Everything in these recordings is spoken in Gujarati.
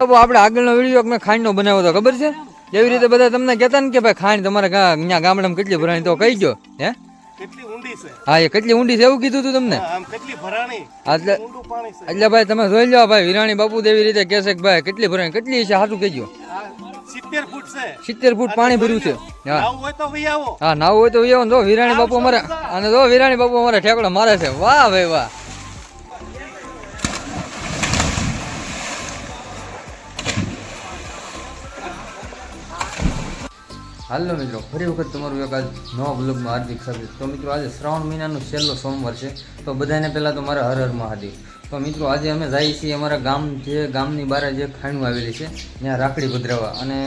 આપણે આગળનો વીડિયો મેં ખાંડનો બનાવ્યો હતો ખબર છે? એવી રીતે બધા તમને કહેતા ને કે ભાઈ ખાંડ તમારા અહીંયા ગામડામાં કેટલી ભરાણી? તો કહી ગયો હે? કેટલી ઊંડી છે? હા એ કેટલી ઊંડી છે એવું કીધું તું તમને? કેટલી ભરાણી? એટલે છે? એટલે ભાઈ તમે જોઈ લો ભાઈ વિરાણી બાપુ દેવી રીતે કહેશે કે ભાઈ કેટલી ભરાણી? કેટલી છે? સાચું કહેજો. સિત્તેર ફૂટ છે. સિત્તેર ફૂટ પાણી ભર્યું છે. હા. આવું હોય તો આવો. હા નાવું હોય તો ને જો વિરાણી બાપુ અમારે અને જો વિરાણી બાપુ અમારે ઠેકડો મારે છે. વાહ ભાઈ વાહ. હાલો મિત્રો, ફરી વખત તમારું એક આજ નવા બ્લોગમાં હાર્દિક સ્વાગત. તો મિત્રો, આજે શ્રાવણ મહિનાનો છેલ્લો સોમવાર છે, તો બધાને પહેલાં તો મારા હર હર મહાદેવ. તો મિત્રો, આજે અમે જઈએ છીએ અમારા ગામ જે ગામની બહાર જે ખાણું આવેલી છે, ત્યાં રાખડી પધરાવવા અને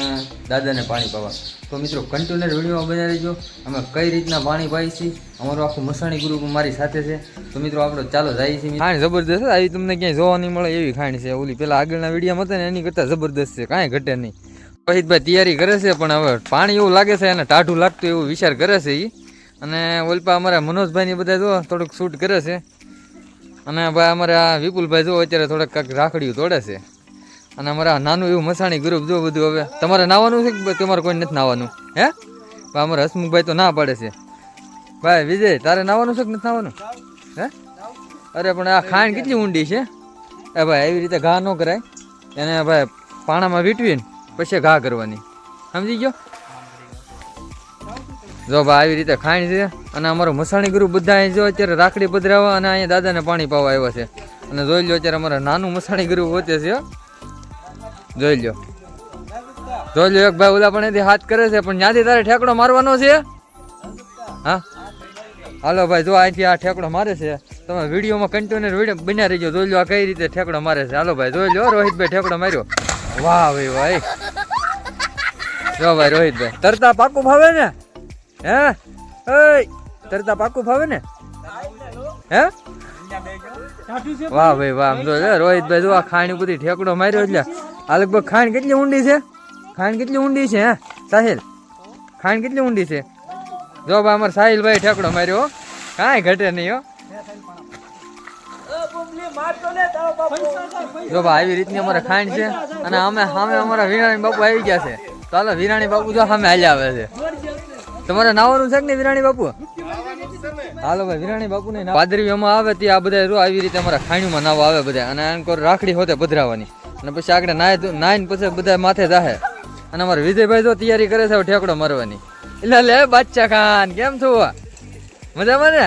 દાદાને પાણી પાવા. તો મિત્રો કન્ટિન્યુઅર વિડીયોમાં બનાવી રહેજો અમે કઈ રીતના પાણી પાઈ છીએ, અમારું આખું મસાણી ગ્રુપ મારી સાથે છે. તો મિત્રો, આપણે ચાલો જઈએ છીએ ખાણ જબરદસ્ત આવી તમને ક્યાંય જોવા નહીં મળે એવી ખાણ છે. ઓલી પેલા આગળના વિડીયોમાં હતા ને, એની કરતાં જબરદસ્ત છે, કાંઈ ઘટે નહીં. રોહિતભાઈ તૈયારી કરે છે, પણ હવે પાણી એવું લાગે છે અને ટાઢું લાગતું એવું વિચાર કરે છે એ અને ઓલપા અમારા મનોજભાઈ બધા જો થોડુંક શૂટ કરે છે. અને ભાઈ અમારા વિપુલભાઈ જો અત્યારે થોડાક કાંઈક રાખડીયું તોડે છે. અને અમારા નાનું એવું મસાણી ગ્રુપ જો બધું હવે તમારે નાવાનું છે કે તમારે કોઈ નથી નાવાનું? હે? ભાઈ અમારા હસમુખભાઈ તો ના પાડે છે. ભાઈ વિજય, તારે નાવાનું છે કે નથી નાવાનું? હે? અરે પણ આ ખાંડ કેટલી ઊંડી છે? એ ભાઈ એવી રીતે ઘા ન કરાય. એને ભાઈ પાણામાં વીંટવીને પછી ઘા કરવાની. સમજી ગયો? જો ભાઈ આવી રીતે ખાણ છે અને અમારો મસાણી ગુરુ બધા અહીં જો અત્યારે રાખડી પધરાવા અને અહીંયા દાદાને પાણી પાવા આવ્યા છે. અને જોઈ લો અત્યારે અમારા નાનું મસાણી ગુરુ પોતે છે જોઈ લો જોઈ લો એક ભાઈ ઓલા પણ એથી હાથ કરે છે, પણ ત્યાંથી તારે ઠેકડો મારવાનો છે? હા? હાલો ભાઈ, જો અહીંથી આ ઠેકડો મારે છે. તમે વિડીયોમાં કન્ટેનર વીડિયો બન્યા રહીજો. જોઈ લો આ કઈ રીતે ઠેકડો મારે છે. હાલો ભાઈ, જોઈ લો રોહિતભાઈ ઠેકડો માર્યો. વાહ ભાઈ એ. જો ભાઈ રોહિતભાઈ તરતા પાકું ભાવે ને? હે? તરતા પાકું ભાવે ને? હે? વાહ ભાઈ, વાહ. આમ તો રોહિતભાઈ જો આ ખાણી બધી ઠેકડો માર્યો એટલે. આ લગભગ ખાણ કેટલી ઊંડી છે? ખાણ કેટલી ઊંડી છે, હે? સાહિલ, ખાણ કેટલી ઊંડી છે? જો ભાઈ, અમાર સાહિલભાઈ ઠેકડો માર્યો કાંઈ ઘટે નહીં હો. જો ભાઈ, આવી રીતની અમારે ખાંડ છે અને અમે સામે અમારા વીરાણી બાપુ આવી ગયા છે. તો વિરાણી બાપુ જો સામે હાલ્યા આવે છે. તમારે નાવાનું છે કે નહીં, વિરાણી બાપુ? હાલો ભાઈ, વિરાણી બાપુ ને પાદરી એમાં આવે ત્યાં આ બધા જો આવી રીતે અમારા ખાણીમાં નાવા આવે બધા અને એમ કોઈ રાખડી હોતે પધરાવાની. અને પછી આગળ નાય નાઈને પછી બધા માથે જાહે અને અમારા વિજયભાઈ જો તૈયારી કરે છે ઠેકડો મારવાની. એટલે લે બાચ્ચા ખાન, કેમ છો? મજામાં ને?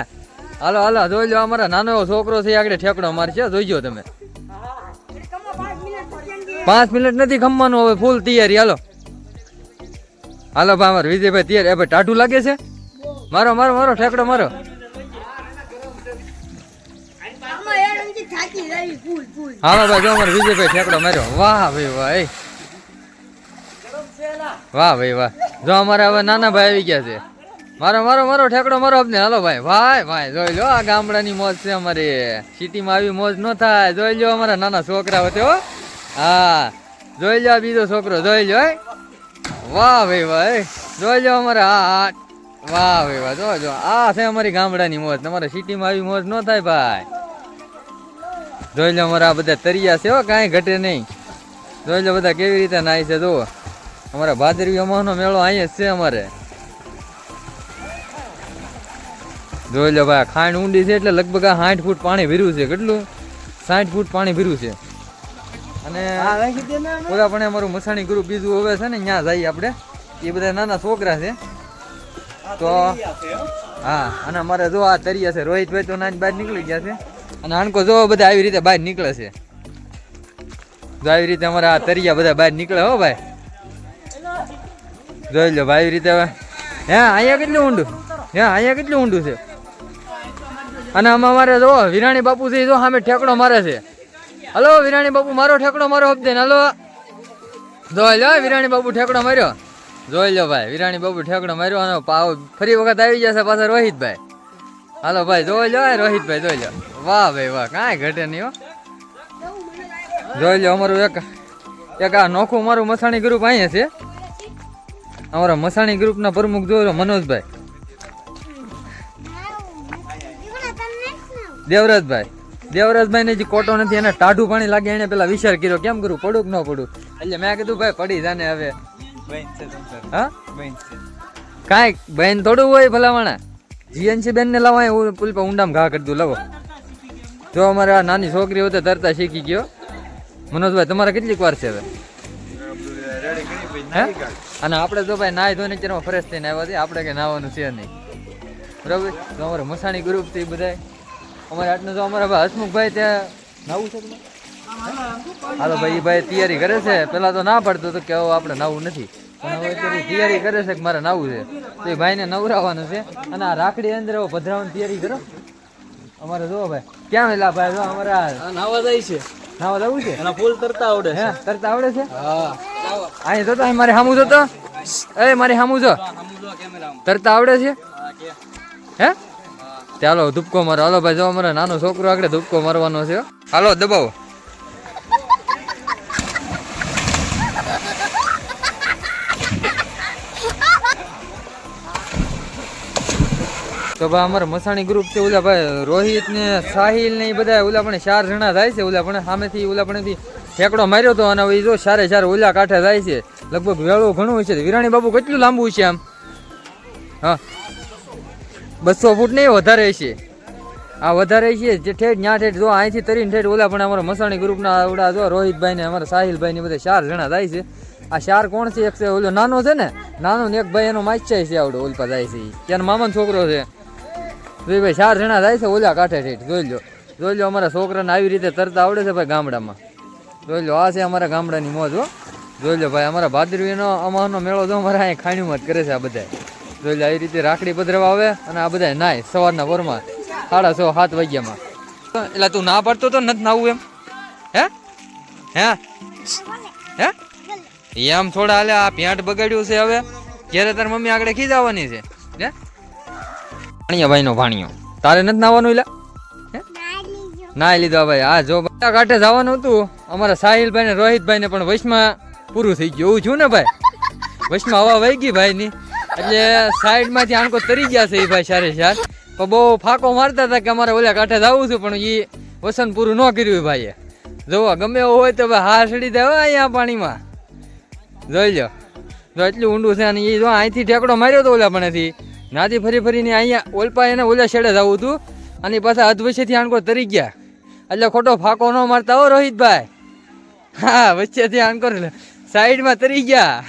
હાલો હાલો, જોઈ લો, અમારા નાનો છોકરો છે આગળ ઠેકડો મારશે. જોઈજો તમે. પાંચ મિનિટ નથી ખમવાનું, હવે ફૂલ તૈયારી. હાલો. હાલો ભાઈ અમારે વિજયભાઈ તૈયાર. એ ભાઈ ટાઢું લાગે છે? મારો મારો મારો ઠેકડો મારો. હાલો ભાઈ જો અમારે વિજયભાઈ ઠેકડો માર્યો. વાહ ભાઈ વાહ વાહ ભાઈ વાહ. જો અમારે હવે નાના ભાઈ આવી ગયા છે. મારો મારો મારો ઠેકડો મારો આપને હાલો ભાઈ ભાઈ ભાઈ જોઈ લો આ ગામડાની મોજ છે અમારી. સિટીમાં આવી મોજ ન થાય. જોઈ લો અમારા નાના છોકરા હોતે હો. હા. જોઈ લો બીજો છોકરો જોઈ લો. વાહ ભાઈ ભાઈ. જોજો અમારે આ વાહ ભાઈ વાહ જો જો આ છે અમારી ગામડાની મોજ. તમારે સિટીમાં આવી મોજ ન થાય ભાઈ. જોઈ લો અમારા બધા તરિયા છે હો, કાંઈ ઘટે નહીં. જોઈ લો બધા કેવી રીતે નાય છે, જુઓ. અમારા ભાદરવી અમાનો મેળો અહીંયા જ છે અમારે. જોઈ લો ભાઈ ખાંડ ઊંડી છે એટલે લગભગ આ સાઠ ફૂટ પાણી ભીરું છે. કેટલું? સાઠ ફૂટ પાણી ભીરું છે. અને બધા પણ અમારું મસાણી ગ્રુપ બીજું હવે છે ને ત્યાં જઈએ આપણે. એ બધા નાના છોકરા છે. તો હા. અને અમારે જો આ તરિયા છે રોહિતભાઈ તો નાની બહાર નીકળી ગયા છે. અને આણકો જો બધા આવી રીતે બહાર નીકળે છે. જો આવી રીતે અમારા આ તરિયા બધા બહાર નીકળે હો ભાઈ. જોઈ લો ભાઈ આવી રીતે હવે. હે અહીંયા કેટલું ઊંડું? હે અહીંયા કેટલું ઊંડું છે? અને આમાં અમારે જો વિરાણી બાપુ છે જો સામે ઠેકડો મારે છે. હલો વિરાણી બાપુ મારો ઠેકડો મારો હબદેન. હલો. જોઈ લો વિરાણી બાપુ ઠેકડો માર્યો. જોઈ લો ભાઈ વિરાણી બાપુ ઠેકડો માર્યો અને પાવ ફરી વખત આવી જશે પાછા રોહિતભાઈ. હાલો ભાઈ જોઈ લો રોહિતભાઈ જોઈ લો. વાહ ભાઈ વાહ કાંઈ ઘટે નહીં હો. જોઈ લો અમારું એક એક આ નોખું મારું મસાણી ગ્રુપ અહીંયા છે. અમારા મસાણી ગ્રુપના પ્રમુખ લો મનોજભાઈ. દેવરાજભાઈ. દેવરાજભાઈ ને જે કોટો નથી એને ટાઢું પાણી લાગે એને પેલા વિચાર કર્યો કેમ કરું પડું કે ન પડું? એટલે મેં કીધું ભાઈ પડી જાને હવે. હા? કાંઈ બેન થોડું હોય ભલામણા. જીએનસી બેન ને લાવવા હું પુલ પર ઊંડામાં ઘા કરી દઉં લાવો. જો અમારે આ નાની છોકરી હોય તો તરતા શીખી ગયો. મનોજભાઈ તમારે કેટલીક વાર છે હવે? અને આપણે તો ભાઈ નાહી ધોઈને અત્યારમાં ફ્રેશ થઈને આવ્યા છીએ આપણે કંઈ નાવાનું છે નહીં. બરાબર? તો અમારે મસાણી ગ્રુપથી બધા અમારે આટલું તો અમારા ભાઈ હસમુખભાઈ ત્યાં નાવું છે તમારે? હાલો ભાઈ ભાઈ તૈયારી કરે છે. પેલા તો ના પડતો તો કે આપણે નવું નથી. પણ હવે અત્યારે તૈયારી કરે છે કે મારે નવું છે. તો એ ભાઈને નવરાવવાનું છે. અને આ રાખડી અંદર પધરાવાની તૈયારી કરો. અમારે જો ભાઈ ક્યાં વેલા ભાઈ જો અમારા નાવા જાય છે. નાવા જવું છે? અને ફૂલ તરતા આવડે હે તરતા આવડે છે? હા. અહીં તો અહીં મારે સામું જોતો? એ મારે સામું જો. તરતા આવડે છે? હે? ચાલો ધૂપકો મારો. હાલો ભાઈ જો અમારે નાનો છોકરો આગળ ધૂપકો મારવાનો છે હાલો, દબાવો. તો ભાઈ, અમારે મસાણી ગ્રુપ છે, ઓલા ભાઈ, રોહિત ને સાહિલ ને એ બધા ઓલા પણ ચાર જણા થાય છે, ઓલા પણ સામેથી, ઓલા પણ ઠેકડો માર્યો તો, અને એ જો સારે ચાર ઓલા કાંઠે જાય છે. લગભગ વેળો ઘણું છે. વિરાણી બાબુ કેટલું લાંબુ છે આમ? હા. બસો ફૂટ નહીં, વધારે છે. આ વધારે છે, જે ઠેઠ, ન્યા ઠેઠ, જો અહીંથી તરીને ઠેઠ ઓલા પણ અમારા મસાણી ગ્રુપના આવડા જો, રોહિતભાઈ ને અમારા સાહિલભાઈ ને બધા ચાર જણા જાય છે. આ ચાર કોણ છે? એક છે ઓલો નાનો છે ને? નાનો ને એક ભાઈ, એનો માચાઈ છે આવડો, ઓલપા જાય છે. ત્યાંનો મામાનો છોકરો છે. જોઈ ભાઈ ચાર જણા જાય છે ઓલા કાંઠે ઠેઠ, જોઈ લો જોઈ લો અમારા છોકરાને આવી રીતે તરતા આવડે છે ભાઈ ગામડામાં. જોઈ લો આ છે અમારા ગામડાની મોજ, હો. જોઈ લો ભાઈ, અમારા ભાદરવીનો અમારનો મેળો તો અમારા અહીંયા ખાણીમાં જ કરે છે આ બધા જોઈ લે આવી રીતે રાખડી પધરાવા આવે અને આ બધા નાય સવારના વરમાં સાડા છ, સાત વાગ્યામાં. એટલે તું ના પાડતો તો નથી નાવું એમ? હે? હે? હે? એમ થોડા હાલે આ પેન્ટ બગાડ્યું છે હવે. ક્યારે તાર મમ્મી આગળ ખીજાવાની છે. હે? ભાણિયા ભાઈનો ભાણિયો. તારે નથી નાવાનું એટલે ના લીધો ભાઈ. આ જો બધા કાંઠે જવાનું હતું, અમારા સાહિલભાઈ ને રોહિતભાઈ ને પણ વૈશમાં પૂરું થઈ ગયું. એવું છું ને ભાઈ? વૈશમાં હવા વહી ગઈ ભાઈ ની એટલે સાઈડમાંથી આણકો તરી ગયા છે એ ભાઈ સારે સાર. પણ બહુ ફાકો મારતા હતા કે અમારે ઓલા કાંઠે જવું છું, પણ એ વસન પૂરું ન કર્યું ભાઈએ. જોવા, ગમે એવું હોય તો ભાઈ હા સડી દેવા અહીંયા પાણીમાં. જોઈ લો જો એટલું ઊંડું છે અને એ જો અહીંથી ઠેકડો માર્યો તો ઓલા પણથી. નાથી ફરી ફરીને અહીંયા ઓલપા એને ઓલા છેડે જવું હતું. અને પાછા અધવચ્ચેથી આણકો તરી ગયા. એટલે ખોટો ફાકો ન મારતા હો રોહિતભાઈ. હા, વચ્ચેથી આણકો સાઈડમાં તરી ગયા.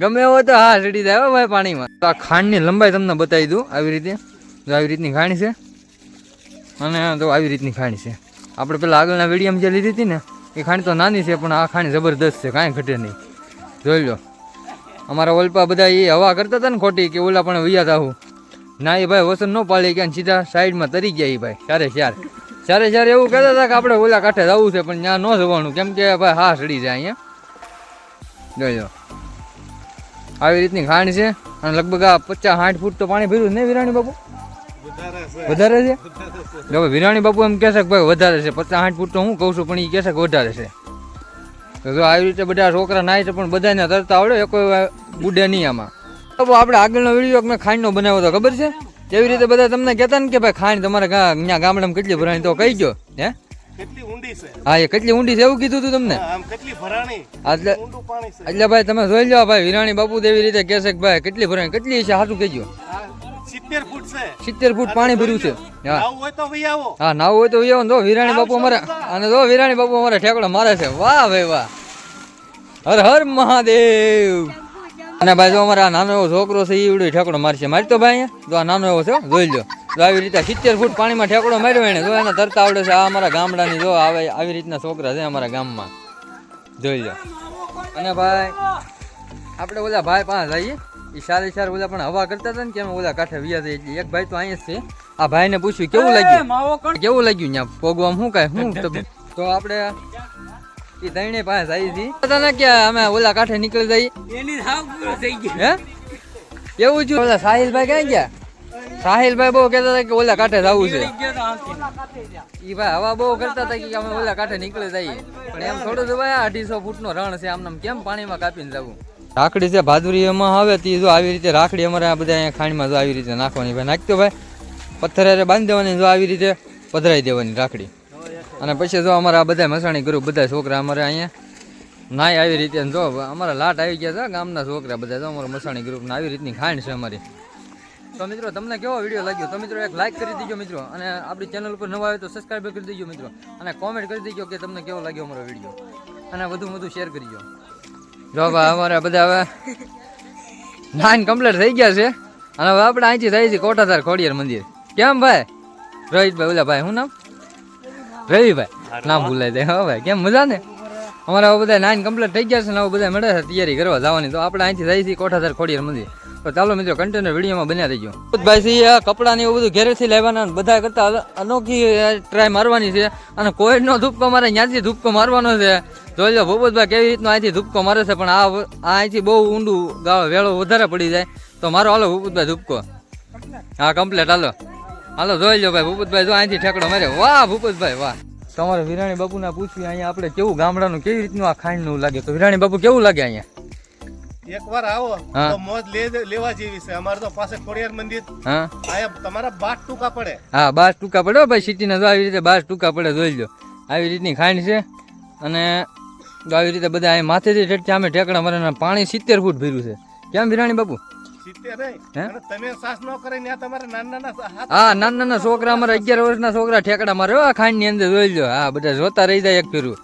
ગમે એવો તો હા ચડી જાય ભાઈ પાણીમાં. તો આ ખાંડની લંબાઈ તમને બતાવી દઉં આવી રીતે. જો આવી રીતની ખાણી છે. અને તો આવી રીતની ખાણી છે. આપણે પેલા આગળના વિડીયોમાં જે લીધી હતી ને, એ ખાણી તો નાની છે, પણ આ ખાણી જબરદસ્ત છે, કાંઈ ઘટે નહીં. જોઈ લો. અમારા ઓલપા બધા એ હવા કરતા હતા ને ખોટી કે ઓલા પણ વૈયા તા ના, એ ભાઈ વસન ન પાડી ગયા સીધા સાઈડમાં તરી ગયા એ ભાઈ, ચારે ચાર. ચારે ચાર એવું કહેતા હતા કે આપણે ઓલા કાંઠે જવું છે, પણ ત્યાં ન જવાનું. કેમ કે ભાઈ હા સડી જાય અહીંયા. જોઈ આવી રીતની ખાંડ છે અને લગભગ આ પચાસ સાઠ ફૂટ તો પાણી ભર્યું ને વિરાણી બાપુ? વધારે છે? હવે વિરાણી બાપુ એમ કહેશે કે ભાઈ વધારે છે. પચાસ સાઠ ફૂટ તો હું કહું છું, પણ એ કહેશે વધારે છે. તો જો આવી રીતે બધા છોકરા નાય છે, પણ બધાને તરતા આવડે, એક બુડે નહીં આમાં. તો આપણે આગળનો વીડિયો મેં ખાંડનો બનાવ્યો હતો, ખબર છે? એવી રીતે બધા તમને કહેતા ને કે ભાઈ ખાંડ તમારા અહીંયા ગામડામાં કેટલી ભરાણી, તો કહી ગયો હે? કેટલી ઊંડી છે? હા એ કેટલી ઊંડી છે? એવું કીધું તું તમને? આમ કેટલી ભરાણી? એટલે ઊંડું પાણી છે? એટલે ભાઈ તમે જોઈ લો ભાઈ વિરાણી બાપુ એવી રીતે કહેશે કે ભાઈ કેટલી ભરાણી? કેટલી છે? સાચું કહેજો. સિત્તેર ફૂટ છે. સિત્તેર ફૂટ પાણી ભર્યું છે. હા. આવું હોય તો ભાઈ આવો. હા નાવું હોય તો એવો જો વિરાણી બાપુ અમારે અને જો વિરાણી બાપુ અમારે ઠેકડો મારે છે. વાહ ભાઈ વાહ. હર હર મહાદેવ. અને ભાઈ જો અમારે આ નાનો એવો છોકરો છે એ ઉડે ઠેકડો મારશે. મારી તો ભાઈ જો આ નાનો એવો છે જોઈ લો તો આવી રીતે સિત્તેર ફૂટ પાણીમાં ઠેકડો માર્યો એને જો એને તરતા આવડે છે. આ અમારા ગામડાની જો આવે આવી રીતના છોકરા છે અમારા ગામમાં. જોઈ લો અને ભાઈ આપણે ઓલા ભાઈ પાસે જઈએ. એ સારે સાર ઓલા પણ હવા કરતા હતા ને કે અમે ઓલા કાંઠે વ્યા થઈ એટલે એક ભાઈ તો અહીંયા જ છે. આ ભાઈને પૂછ્યું કેવું લાગ્યું? કેવું લાગ્યું ત્યાં? પોગવામાં શું કાંઈ? શું તો આપણે એ પાસે આવી હતી. તને કે અમે ઓલા કાંઠે નીકળી જઈએ. એની સાવ પૂરો થઈ ગયો. હે? એવું છું ઓલા સાહિલભાઈ ક્યાં ગયા? સાહિલભાઈ બહુ કહેતા હતા કે ઓલા કાંઠે જવું છે. ઈ ભાઈ હવા બહુ કરતા હતા કે અમે ઓલા કાંઠે નીકળી જઈએ. પણ એમ થોડું તો ભાઈ અઢીસો ફૂટનો રણ છે આમ કેમ પાણીમાં કાપીને જવું? રાખડી છે ભાદુરી એમાં આવે તે જો આવી રીતે રાખડી અમારે આ બધા અહીંયા ખાણીમાં જો આવી રીતે નાખવાની. ભાઈ નાખતો ભાઈ. પથ્થર બાંધી દેવાની જો આવી રીતે પધરાઈ દેવાની રાખડી. અને પછી જો અમારા આ બધા મસાણી ગ્રુપ બધા છોકરા અમારે અહીંયા. નાય આવી રીતે જો, અમારા લાટ આવી ગયા છે ગામના છોકરા બધા જો અમારા મસાણી ગ્રુપના આવી રીતની ખાંડ છે અમારી. તો મિત્રો, તમને કેવો વીડિયો લાગ્યો? તો મિત્રો એક લાઈક કરી દીજો મિત્રો, અને આપણી ચેનલ ઉપર નવા આવે તો સબસ્ક્રાઈબ કરી દીજો મિત્રો, અને કોમેન્ટ કરી દીજો કે તમને કેવો લાગ્યો અમારો વીડિયો. અને વધુ વધુ શેર કરજો. જો ભાઈ અમારા બધા હવે નાઇન કમ્પ્લીટ થઈ ગયા છે. અને હવે આપણે અહીંથી થઈ છે કોટાધાર ખોડિયાર મંદિર. કેમ ભાઈ? રોહિતભાઈ, ઓલા ભાઈ, શું નામ? રવિભાઈ નામ ભૂલાઈ જાય હવે ભાઈ કેમ મજા ને? અમારા બધા નાઇન કમ્પ્લીટ થઈ ગયા છે ને બધા મળે છે તૈયારી કરવા જવાની. તો આપણે અહીંથી થઈ છીએ કોઠાસર ખોડિયાર મંદિર. તો ચાલો મિત્રો કન્ટેનર વિડીયોમાં બન્યા રહીજો. ભાઈ સી આ કપડાં ને એવું બધું ઘેરેથી લેવાના બધા કરતા અનોખી ટ્રાય મારવાની છે. અને કોઈનો ધૂપકો મારે ત્યાંથી ધૂપકો મારવાનો છે. જોઈ લો ભૂપતભાઈ કેવી રીતનો અહીંથી ધૂપકો મારે છે પણ આ આ અહીંથી બહુ ઊંડું વેળો વધારે પડી જાય. તો મારો હાલો ભૂપતભાઈ ધૂપકો. હા કમ્પ્લીટ હાલો. હાલો જોઈ લો ભાઈ ભૂપતભાઈ જો અહીંથી ઠેકડો મારે વાહ ભૂપતભાઈ વાહ. તમારે વિરાણી બાપુના પૂછવી અહીંયા આપણે કેવું ગામડાનું કેવી રીતનું આ ખાંડનું લાગે? તો વિરાણી બાપુ કેવું લાગે અહીંયા? એકવાર આવો હા. તો મોજ લેવા જેવી છે. અમારે તો પાસે ખોડિયાર મંદિર. હા. આયા તમારા બાર ટૂંકા પડે. હા બાર ટૂંકા પડે ભાઈ સિટીના તો આવી રીતે બાર ટૂંકા પડે જોઈ લો. આવી રીતની ખાંડ છે અને આવી રીતે બધા અહીં માથેથી ઠેઠ અમે ઠેકડા મારે પાણી સિત્તેર ફૂટ ભર્યું છે. કેમ વિરાણી બાપુ? હે? ન નાના નાના છોકરા અમારે અગિયાર વર્ષના છોકરા ઠેકડા મારે હો આ ખાંડની અંદર જોઈ લો હા બધા જોતા રહી જાય એક ફેરું.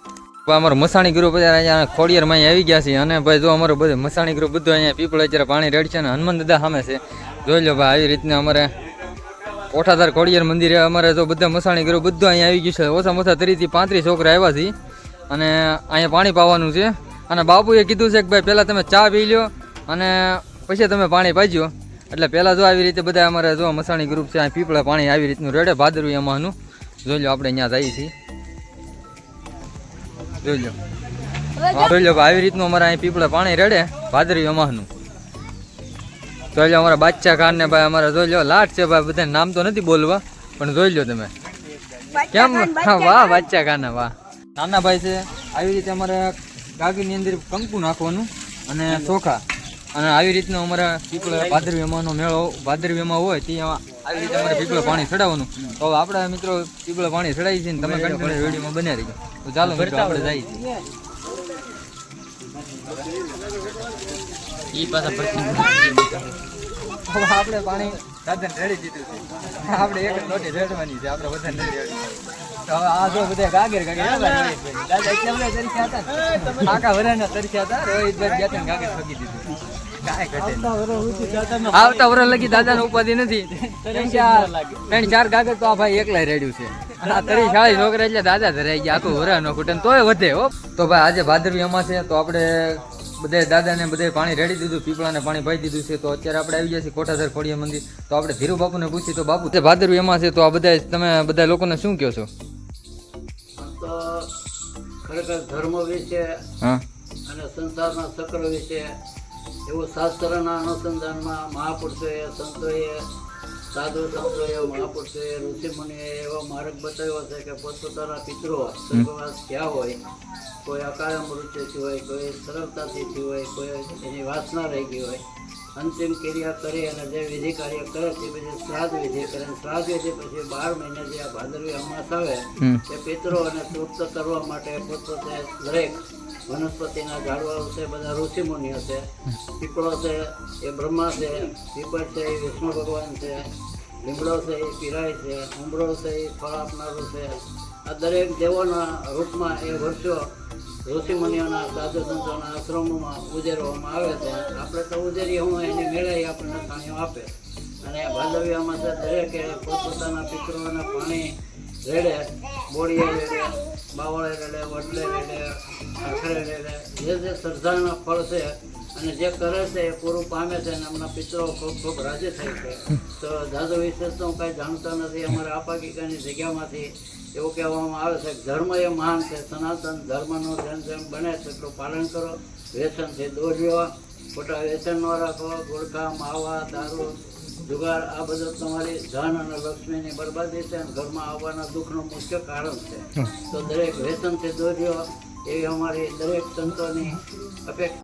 અમારું મસાણી ગ્રુપ અહીંયા ખોડિયારમાં અહીં આવી ગયા છે. અને ભાઈ જો અમારું બધું મસાણી ગ્રુપ બધું અહીંયા પીપળ અત્યારે પાણી રેડ છે અને હનુમાન દાદા સામે છે. જોઈ લો ભાઈ આવી રીતના અમારે કોઠાધાર ખોડિયાર મંદિરે અમારે જો બધા મસાણી ગ્રુપ બધું અહીંયા આવી ગયું છે. ઓછામાં ઓછા ત્રીસથી પાંત્રીસ છોકરા આવ્યા છે. અને અહીંયા પાણી પાવાનું છે. અને બાપુએ કીધું છે કે ભાઈ પહેલાં તમે ચા પી લ્યો. અને પછી તમે પાણી પાઈજો એટલે પહેલાં જો આવી રીતે બધા અમારે જો મસાણી ગ્રુપ છે અહીં પીપળા પાણી આવી રીતનું રેડે ભાદરવું એમાંનું જોઈ લો આપણે અહીંયા જઈએ છીએ. જોઈ લો જોઈ લો આવી રીતનું અમારે અહીં પીપળા પાણી રેડે ભાદરવી અમાહનું જોઈ લો અમારા બાચ્ચા ખાન ને ભાઈ અમારા જોઈ લો લાટ છે ભાઈ બધા નામ તો નથી બોલવા પણ જોઈ લો તમે. કેમ? વાહ બાચ્ચા ખાન વાહ. નાના ભાઈ છે આવી રીતે અમારે ગાગીની અંદર કંકુ નાખવાનું અને ચોખા અને આવી રીતનો અમારા પીપળે ભાદરવી એમાંનો મેળો ભાદરવીમાં હોય ત્યાં આવી રીતે અમારે પીપળે પાણી ચડાવવાનું. તો આપણા મિત્રો પીપળે પાણી ચડાવી છે ને તમે કન્ટિન્યુ વિડીયોમાં બન્યા રહીજો. તો ચાલો મિત્રો આપણે જઈએ છીએ. ઈ પાછા આપણે પાણી સાધન રેડી દીધું છે. આપણે એક લોટી રેડવાની છે આપણે બધા નહીં રેડવાની તો હવે આ જો બધા ગાગર ગાગર દાદા એટલે બધા તરીકે હતા ને? આખા વરાના તરીકે હતા રોહિતભાઈ ગયા ગાગર દીધું. આવતા વરસ લગી દાદાને ઉપાધિ નથી. ત્રણ ચાર ગાગર તો આ ભાઈ એકલા રેડ્યું છે. અને આ તરી શાળી છોકરા એટલે દાદા ધરાઈ ગયા. આખું વરા નો તોય વધે હો. તો ભાઈ આજે ભાદરવી અમા છે તો આપણે બધે દાદાને બધે પાણી રેડી દીધું પીપળાને પાણી પાઈ દીધું છે. તો અત્યારે આપણે આવી જઈએ કોઠાધર ખોડિયા મંદિર. તો આપણે ધીરુ બાપુને પૂછી તો બાપુ તે ભાદરવી એમાં છે તો આ બધા તમે બધા લોકોને શું કહો છો? તો ખરેખર ધર્મ વિશે હા. અને સંસારના ચક્ર વિશે એવું શાસ્ત્રના અનુસંધાનમાં મહાપુરુષોએ સંતોએ સાધુ સંતોએ મહાપુરુષોએ ઋષિમુનિએ એવો માર્ગ બતાવ્યો છે કે પોતપોતાના પિતરો સ્વર્ગવાસ થયા હોય? કોઈ અકાળ મૃત્યુથી હોય કોઈ સરળતાથી થયું હોય કોઈ એની વાસના રહી ગઈ હોય. અંતિમ ક્રિયા કરી અને જે વિધિ કાર્ય કરે તે પછી શ્રાદ્ધ વિધિ કરે. શ્રાદ્ધ વિધિ પછી બાર મહિને જે આ ભાદરવી અમાસ આવે તે પિતરો અને તૃપ્ત કરવા માટે પોતપોતે દરેક વનસ્પતિના ઝાડવાઓ છે, બધા ઋષિમુનિઓ છે. પીપળો છે, એ બ્રહ્મા છે, પીપળ છે, એ વિષ્ણુ ભગવાન છે, લીમડો છે, એ પીરાય છે, ઉમરો છે, એ ફળ આપનારું છે. આ દરેક દેવોના રૂપમાં એ વર્ષો ઋષિમુનિઓના સાધુ સંતોના આશ્રમોમાં ઉજેરવામાં આવે છે. આપણે તો ઉજેરીએ હું એની મેળાએ આપણને પાણીઓ આપે. અને ભાદવ્યામાં દરેકે પોતપોતાના પિતૃઓને પાણી રેડે બોડીએ રેડે, બાવળે રેડે, વડલે રેડે, આખરે રેડે. જે જે શ્રદ્ધાના ફળ છે અને જે કરે છે એ પૂરું પામે છે અને એમના પિત્રો ખૂબ ખૂબ રાજી થાય છે. તો દાદો વિશેષ તો હું કાંઈ જાણતા નથી. અમારે આપાકિકાની જગ્યામાંથી એવું કહેવામાં આવે છે કે ધર્મ એ મહાન છે. સનાતન ધર્મનું જેમ જેમ બને છે એટલું પાલન કરો. વ્યસનથી દૂર રહ્યો ખોટા વ્યસન ન રાખો. ગુડખા, માવા, દારૂ જુગાર આ બધું તમારી ધન અને લક્ષ્મીની બરબાદી છે અને ઘરમાં આવવાના દુઃખનું મુખ્ય કારણ છે. તો દરેક વ્યસનથી દોર્યો એવી અમારી દરેક સંતોની અપેક્ષા